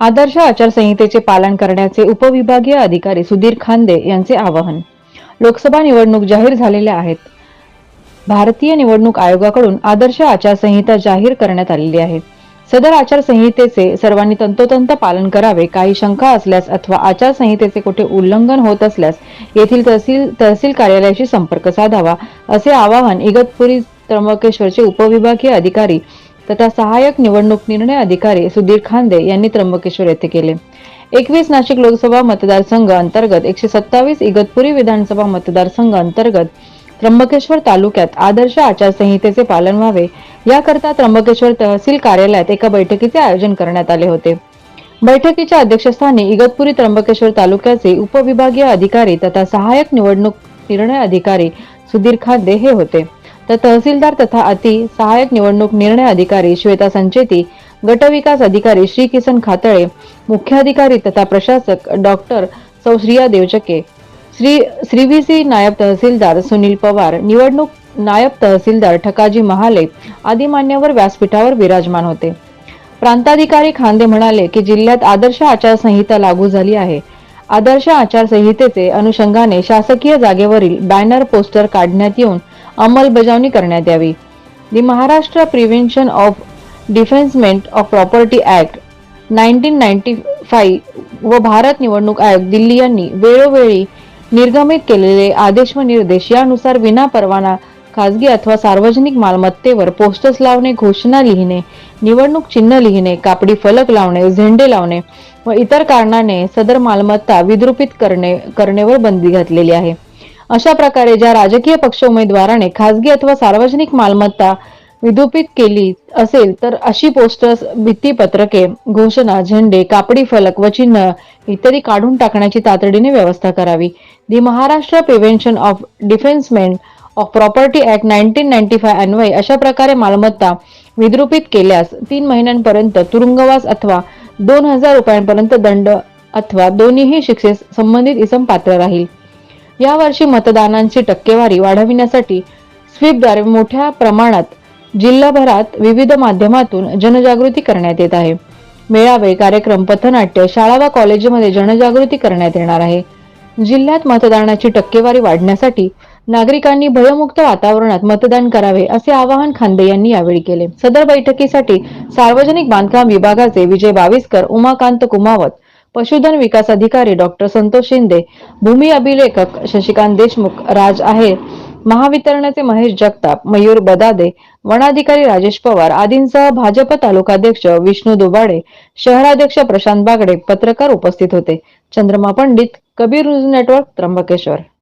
आदर्श आचारसंहितेचे पालन करण्याचे उपविभागीय अधिकारी सुधीर खांदे यांचे आवाहन. लोकसभा निवडणूक जाहीर झालेल्या आहेत. भारतीय निवडणूक आयोगाकडून आदर्श आचारसंहिता जाहीर करण्यात आलेली आहे. सदर आचारसंहितेचे सर्वांनी तंतोतंत पालन करावे काही शंका असल्यास अथवा आचारसंहितेचे कुठे उल्लंघन होत असल्यास येथील तहसील तहसील कार्यालयाशी संपर्क साधावा असे आवाहन इगतपुरी त्र्यंबकेश्वरचे उपविभागीय अधिकारी तथा सहाय्यक निवडणूक निर्णय अधिकारी सुधीर खांदे यांनी त्र्यंबकेश्वर येथे केले. एकवीस नाशिक लोकसभा मतदारसंघ अंतर्गत एकशे सत्तावीस इगतपुरी विधानसभा मतदारसंघ अंतर्गत त्र्यंबकेश्वर तालुक्यात आदर्श आचारसंहितेचे पालन व्हावे याकरता त्र्यंबकेश्वर तहसील कार्यालयात एका बैठकीचे आयोजन करण्यात आले होते. बैठकीच्या अध्यक्षस्थानी इगतपुरी त्र्यंबकेश्वर तालुक्याचे उपविभागीय अधिकारी तथा सहाय्यक निवडणूक निर्णय अधिकारी सुधीर खांदे हे होते. तर तहसीलदार तथा अति सहाय्यक निवडणूक निर्णय अधिकारी श्वेता संचेती गटविकास अधिकारी श्री किसन खातळे मुख्याधिकारी तथा प्रशासक doctor Sau Shriya Devchake Shri Shri V C naib tahsildar Sunil Pawar निवडणूक नायब तहसीलदार ठकाजी महाले आदी मान्यवर व्यासपीठावर विराजमान होते. प्रांताधिकारी खांदे म्हणाले की जिल्ह्यात आदर्श आचारसंहिता लागू झाली आहे. आदर्श आचारसंहितेचे अनुषंगाने शासकीय जागेवरील बॅनर पोस्टर काढण्यात येऊन अंमलबजावणी करण्यात यावी. The Maharashtra prevention of defacement of property act nineteen ninety five व भारत निवडणूक आयोग दिल्ली यांनी वेळोवेळी निर्गमित केलेले आदेश व निर्देश यानुसार विना परवाना खाजगी अथवा सार्वजनिक मालमत्तेवर पोस्टर्स लावणे घोषणा लिहिणे निवडणूक चिन्ह लिहिणे कापडी फलक लावणे झेंडे लावणे व इतर कारणाने सदर मालमत्ता विद्रुपित करणे करण्यावर बंदी घातलेली आहे. अशा प्रकारे ज्या राजकीय पक्ष उमेदवाराने खाजगी अथवा सार्वजनिक मालमत्ता विदूपित केली असेल तर अशी पोस्टर्स भित्तीपत्रके घोषणा झेंडे कापडी फलक व चिन्ह इत्यादी काढून टाकण्याची तातडीने व्यवस्था करावी. The Maharashtra prevention of defacement of property act nineteen ninety five अन्वये अशा प्रकारे मालमत्ता विद्रुपित केल्यास तीन महिन्यांपर्यंत तुरुंगवास अथवा दोन हजार रुपयांपर्यंत दंड अथवा दोन्हीही शिक्षेस संबंधित इसम पात्र राहील. यावर्षी मतदानांची टक्केवारी वाढविण्यासाठी स्वीपद्वारे मोठ्या प्रमाणात जिल्हाभरात विविध माध्यमातून जनजागृती करण्यात येत आहे. मेळावे कार्यक्रम पथनाट्य शाळा व कॉलेजमध्ये जनजागृती करण्यात येणार आहे. जिल्ह्यात मतदानाची टक्केवारी वाढण्यासाठी नागरिकांनी भयमुक्त वातावरणात मतदान करावे असे आवाहन खांदे यांनी यावेळी केले. सदर बैठकीसाठी सार्वजनिक बांधकाम विभागाचे विजय बावीसकर उमाकांत कुमावत पशुधन विकास अधिकारी डॉक्टर संतोष शिंदे भूमी अभिलेखक शशिकांत देशमुख राज आहे महावितरणाचे महेश जगताप मयूर बदादे वनाधिकारी राजेश पवार आदींसह भाजप तालुकाध्यक्ष विष्णू दुबाडे शहराध्यक्ष प्रशांत बागडे पत्रकार उपस्थित होते. Chandrama Pandit Kabir news network Trimbakeshwar.